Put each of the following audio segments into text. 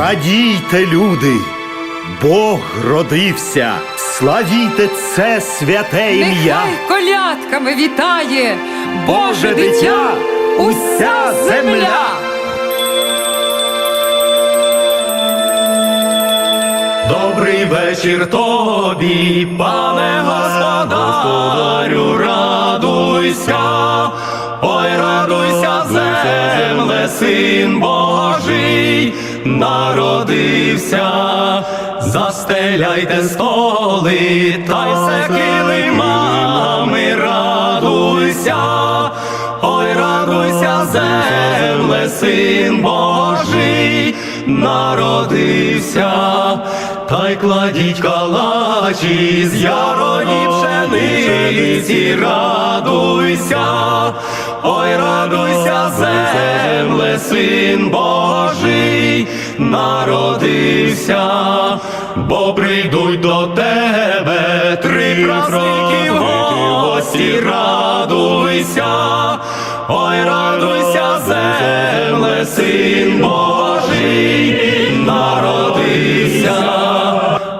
Радійте, люди, Бог родився, славіте це святе ім'я. Нехай колядками вітає Боже дитя, уся земля. Добрий вечір тобі, пане господарю, радуйся, ой, радуйся, земле, син Божий, народився, застеляйте столи, та й все килимами, радуйся, ой, радуйся, земле, син Божий, народився, та й кладіть калачі з ярої пшениці, радуйся, ой, радуйся, земле, син Божий, народився, бо прийдуть до тебе три праздники в гості, радуйся, ой, радуйся, земле, син Божий, народився,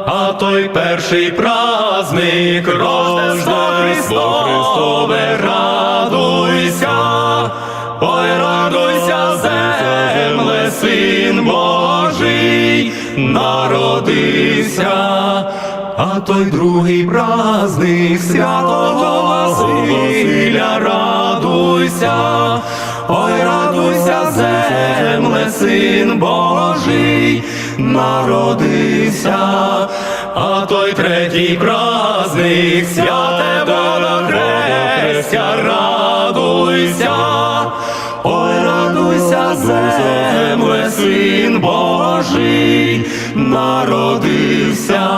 а той перший праздник Рождество Христове, радуйся, ой, радуйся, земле, син народився, а той другий праздник святого Василя, радуйся, ой, радуйся, земле, син Божий, народився, а той третій праздник святого Хрестя, радуйся, ой, радуйся, земле, народився,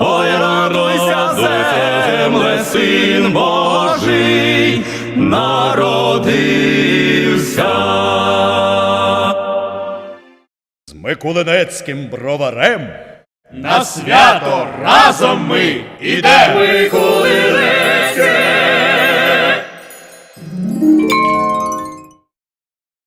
ой, радуйся, земле, син Божий, народився. З Микулинецьким броварем На свято разом ми ідемо. Микулинецький